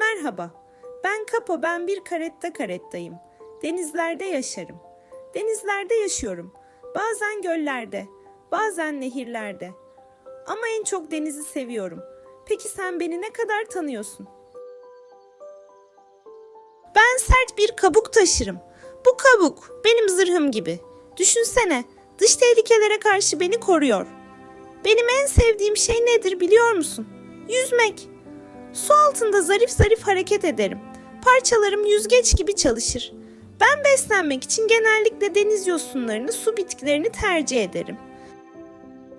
Merhaba, ben Kapo, ben bir karetta karettayım. Denizlerde yaşarım. Denizlerde yaşıyorum. Bazen göllerde, bazen nehirlerde. Ama en çok denizi seviyorum. Peki sen beni ne kadar tanıyorsun? Ben sert bir kabuk taşırım. Bu kabuk benim zırhım gibi. Düşünsene, dış tehlikelere karşı beni koruyor. Benim en sevdiğim şey nedir biliyor musun? Yüzmek. Su altında zarif zarif hareket ederim. Parçalarım yüzgeç gibi çalışır. Ben beslenmek için genellikle deniz yosunlarını, su bitkilerini tercih ederim.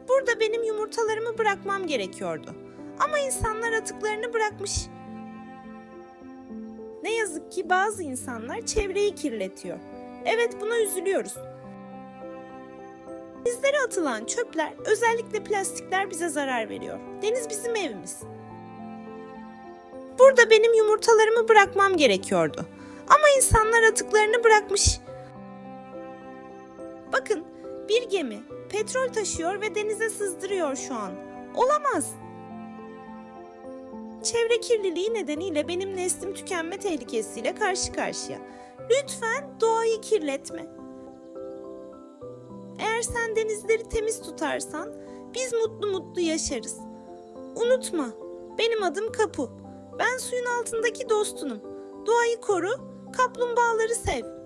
Burada benim yumurtalarımı bırakmam gerekiyordu. Ama insanlar atıklarını bırakmış. Ne yazık ki bazı insanlar çevreyi kirletiyor. Evet buna üzülüyoruz. Denizlere atılan çöpler, özellikle plastikler bize zarar veriyor. Deniz bizim evimiz. Burada benim yumurtalarımı bırakmam gerekiyordu. Ama insanlar atıklarını bırakmış. Bakın, bir gemi petrol taşıyor ve denize sızdırıyor şu an. Olamaz. Çevre kirliliği nedeniyle benim neslim tükenme tehlikesiyle karşı karşıya. Lütfen doğayı kirletme. Eğer sen denizleri temiz tutarsan biz mutlu mutlu yaşarız. Unutma, benim adım Kapu. Ben suyun altındaki dostunum. Doğayı koru, kaplumbağaları sev.